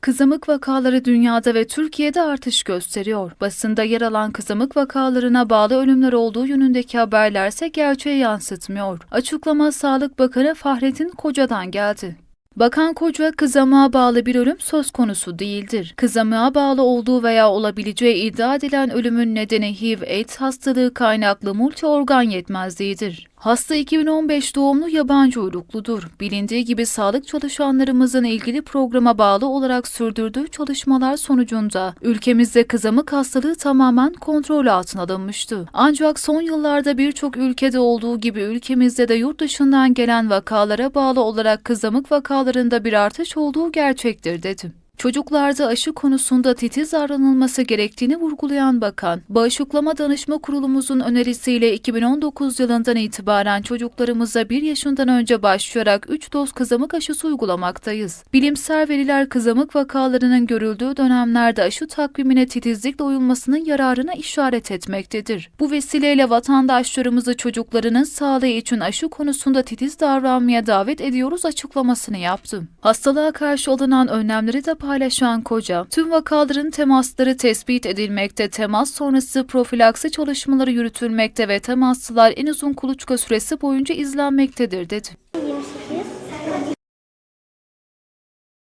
Kızamık vakaları dünyada ve Türkiye'de artış gösteriyor. Basında yer alan kızamık vakalarına bağlı ölümler olduğu yönündeki haberlerse gerçeği yansıtmıyor. Açıklama Sağlık Bakanı Fahrettin Koca'dan geldi. Bakan Koca, kızamığa bağlı bir ölüm söz konusu değildir. Kızamığa bağlı olduğu veya olabileceği iddia edilen ölümün nedeni HIV-AIDS hastalığı kaynaklı multiorgan yetmezliğidir. Hasta 2015 doğumlu yabancı uyrukludur. Bilindiği gibi sağlık çalışanlarımızın ilgili programa bağlı olarak sürdürdüğü çalışmalar sonucunda ülkemizde kızamık hastalığı tamamen kontrol altına alınmıştı. Ancak son yıllarda birçok ülkede olduğu gibi ülkemizde de yurt dışından gelen vakalara bağlı olarak kızamık vakalarında bir artış olduğu gerçektir dedi. Çocuklarda aşı konusunda titiz davranılması gerektiğini vurgulayan bakan, Bağışıklama Danışma Kurulumuzun önerisiyle 2019 yılından itibaren çocuklarımıza 1 yaşından önce başlayarak 3 doz kızamık aşısı uygulamaktayız. Bilimsel veriler kızamık vakalarının görüldüğü dönemlerde aşı takvimine titizlikle uyulmasının yararına işaret etmektedir. Bu vesileyle vatandaşlarımızı çocuklarının sağlığı için aşı konusunda titiz davranmaya davet ediyoruz açıklamasını yaptı. Hastalığa karşı alınan önlemleri de paylaşan Koca, tüm vakaların temasları tespit edilmekte, temas sonrası profilaksi çalışmaları yürütülmekte ve temaslılar en uzun kuluçka süresi boyunca izlenmektedir dedi.